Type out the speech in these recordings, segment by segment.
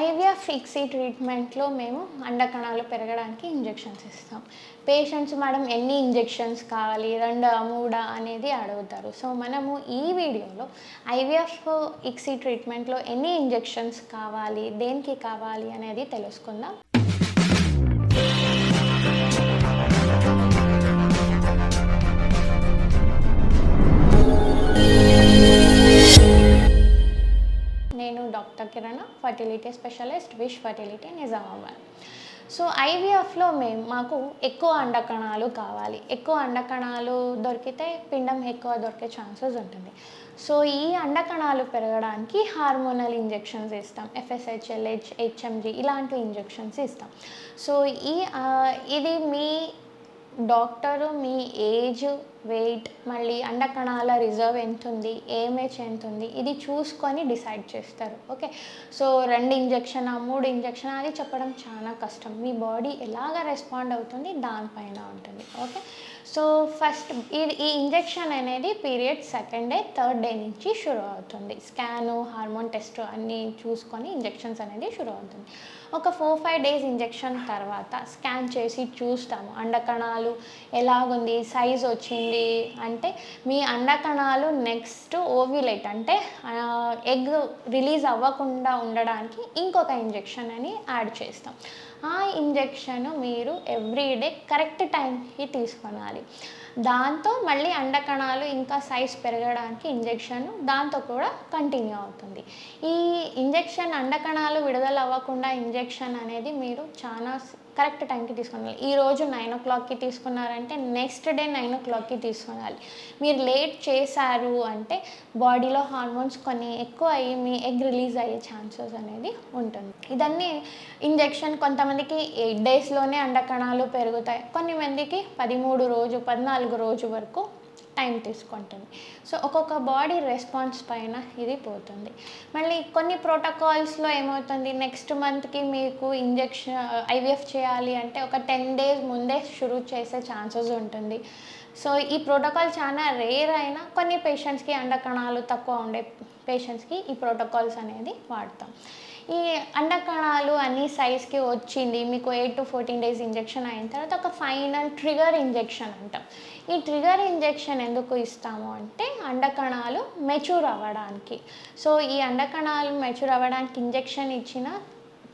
IVF ఫిక్సీ ట్రీట్మెంట్లో మేము అండకణాలు పెరగడానికి injections ఇస్తాం. పేషెంట్స్ మేడం ఎన్ని ఇంజెక్షన్స్ కావాలి రెండు మూడా అనేది అడుగుతారు. సో మనము ఈ వీడియోలో ఐవిఎఫ్ ఇక్సీ ట్రీట్మెంట్లో ఎన్ని ఇంజెక్షన్స్ కావాలి దేనికి కావాలి అనేది తెలుసుకుందాం. Kiran fertility specialist wish fertility Nizamabad so ఐవీఎఫ్లో మేము మాకు ఎక్కువ అండకణాలు కావాలి. ఎక్కువ అండకణాలు దొరికితే పిండం ఎక్కువ దొరికే ఛాన్సెస్ ఉంటుంది. సో ఈ అండకణాలు పెరగడానికి హార్మోనల్ ఇంజెక్షన్స్ ఇస్తాం. ఎఫ్ఎస్హెచ్ఎల్హెచ్ హెచ్ఎంజి ఇలాంటి ఇంజెక్షన్స్ ఇస్తాం. సో ఈ ఇది మీ డాక్టరు మీ ఏజ్ వెయిట్ మళ్ళీ అండకణాల రిజర్వ్ ఎంత ఉంది ఏమేజ్ ఎంత ఉంది ఇది చూసుకొని డిసైడ్ చేస్తారు. ఓకే? సో రెండు ఇంజెక్షన్ మూడు ఇంజెక్షన్ అది చెప్పడం చాలా కష్టం. మీ బాడీ ఎలాగ రెస్పాండ్ అవుతుంది దానిపైన ఉంటుంది. ఓకే? సో ఫస్ట్ ఇది ఈ ఇంజెక్షన్ అనేది period second day third day నుంచి షురు అవుతుంది. స్కాను హార్మోన్ టెస్ట్ అన్నీ చూసుకొని ఇంజెక్షన్స్ అనేది షురు అవుతుంది. ఒక ఫోర్ ఫైవ్ డేస్ ఇంజెక్షన్ తర్వాత స్కాన్ చేసి చూస్తాము. అండకణాలు ఎలాగుంది సైజ్ వచ్చింది అంటే మీ అండకణాలు నెక్స్ట్ ఓవ్యులేట్ అంటే ఎగ్ రిలీజ్ అవ్వకుండా ఉండడానికి ఇంకొక ఇంజెక్షన్ అని యాడ్ చేస్తాం. ఆ ఇంజెక్షన్ మీరు ఎవ్రీడే కరెక్ట్ టైంకి తీసుకోవాలి తీసుకొనాలి దాంతో మళ్ళీ అండకణాలు ఇంకా సైజ్ పెరగడానికి ఇంజెక్షన్ దాంతో కూడా కంటిన్యూ అవుతుంది. ఈ ఇంజెక్షన్ అండకణాలు విడుదల అవ్వకుండా ఇంజెక్షన్ అనేది మీరు చాలా కరెక్ట్ టైంకి తీసుకునాలి ఈ రోజు నైన్ ఓ క్లాక్కి తీసుకున్నారంటే నెక్స్ట్ డే నైన్ ఓ క్లాక్కి తీసుకోవాలి మీరు లేట్ చేశారు అంటే బాడీలో హార్మోన్స్ కొన్ని ఎక్కువ అయ్యి మీ ఎగ్ రిలీజ్ అయ్యే ఛాన్సెస్ అనేది ఉంటుంది. ఇదన్నీ ఇంజెక్షన్ కొంతమందికి ఎయిట్ డేస్లోనే అండకణాలు పెరుగుతాయి. కొన్ని మందికి పదిమూడు రోజు పద్నాలుగు రోజు వరకు టైం తీసుకుంటుంది. సో ఒక్కొక్క బాడీ రెస్పాన్స్ పైన ఇది పోతుంది. మళ్ళీ కొన్ని ప్రోటోకాల్స్లో ఏమవుతుంది? నెక్స్ట్ మంత్కి మీకు ఇంజెక్షన్ ఐవీఎఫ్ చేయాలి అంటే ఒక టెన్ డేస్ ముందే షురూ చేసే ఛాన్సెస్ ఉంటుంది. సో ఈ ప్రోటోకాల్ చాలా రేర్ అయినా కొన్ని పేషెంట్స్కి అండకణాలు తక్కువ ఉండే పేషెంట్స్కి ఈ ప్రోటోకాల్స్ అనేది వాడతాం. ఈ అండకణాలు అన్ని సైజ్కి వచ్చింది. మీకు eight to fourteen days injection అయిన తర్వాత ఒక ఫైనల్ ట్రిగర్ ఇంజెక్షన్ అంటాం. ఈ ట్రిగర్ ఇంజెక్షన్ ఎందుకు ఇస్తాము అంటే అండకణాలు మెచ్యూర్ అవ్వడానికి. సో ఈ అండకణాలు మెచ్యూర్ అవ్వడానికి ఇంజెక్షన్ ఇచ్చిన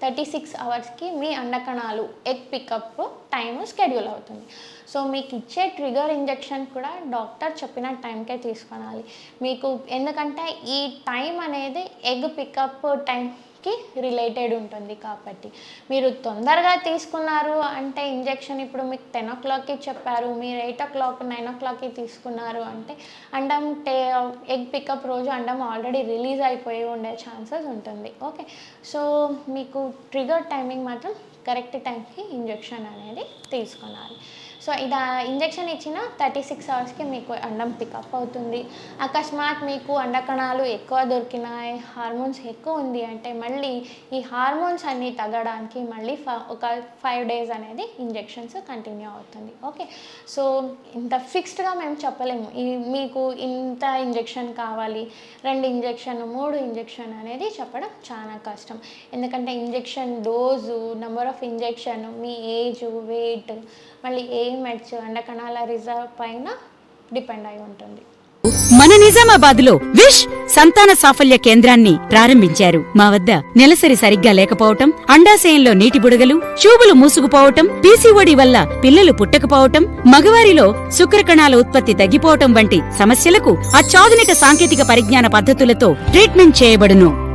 థర్టీ సిక్స్ అవర్స్కి మీ అండకణాలు ఎగ్ పికప్ టైం స్కెడ్యూల్ అవుతుంది. సో మీకు ఇచ్చే ట్రిగర్ ఇంజెక్షన్ కూడా డాక్టర్ చెప్పిన టైంకే తీసుకోవాలి మీకు ఎందుకంటే ఈ టైం అనేది ఎగ్ పికప్ టైం కి రిలేటెడ్ ఉంటుంది కాబట్టి. మీరు తొందరగా తీసుకున్నారు అంటే ఇంజెక్షన్ ఇప్పుడు మీకు టెన్ ఓ క్లాక్కి చెప్పారు మీరు ఎయిట్ ఓ క్లాక్ నైన్ ఓ క్లాక్కి తీసుకున్నారు అంటే అండం టే ఎగ్ పికప్ రోజు అండం ఆల్రెడీ రిలీజ్ అయిపోయి ఉండే ఛాన్సెస్ ఉంటుంది. ఓకే సో మీకు ట్రిగర్ టైమింగ్ మాత్రం కరెక్ట్ టైంకి ఇంజెక్షన్ అనేది తీసుకోవాలి సో ఇది ఇంజెక్షన్ ఇచ్చిన థర్టీ సిక్స్ అవర్స్కి మీకు అండం పికప్ అవుతుంది. అకస్మాత్ మీకు అండకణాలు ఎక్కువ దొరికినాయి హార్మోన్స్ ఎక్కువ ఉంది అంటే మళ్ళీ ఈ హార్మోన్స్ అన్నీ తగ్గడానికి మళ్ళీ ఫ- ఒక ఫైవ్ డేస్ అనేది ఇంజెక్షన్స్ కంటిన్యూ అవుతుంది. ఓకే? సో ఇంత ఫిక్స్డ్గా మేము చెప్పలేము. ఈ మీకు ఇంత ఇంజెక్షన్ కావాలి రెండు ఇంజెక్షన్ మూడు ఇంజెక్షన్ అనేది చెప్పడం చాలా కష్టం. ఎందుకంటే injection dose number of injection me age weight మళ్ళీ ఏ మెడ్స్ అండకణాల రిజర్వ్ పైన డిపెండ్ అయి ఉంటుంది. మన నిజామాబాద్లో విష్ సంతాన సాఫల్య కేంద్రాన్ని ప్రారంభించారు. మా వద్ద నెలసరి సరిగ్గా లేకపోవటం అండాశయంలో నీటి బుడగలు చూపులు మూసుకుపోవటం పీసీఓడి వల్ల పిల్లలు పుట్టకపోవటం మగవారిలో శుక్రకణాల ఉత్పత్తి తగ్గిపోవటం వంటి సమస్యలకు అత్యాధునిక సాంకేతిక పరిజ్ఞాన పద్ధతులతో ట్రీట్మెంట్ చేయబడును.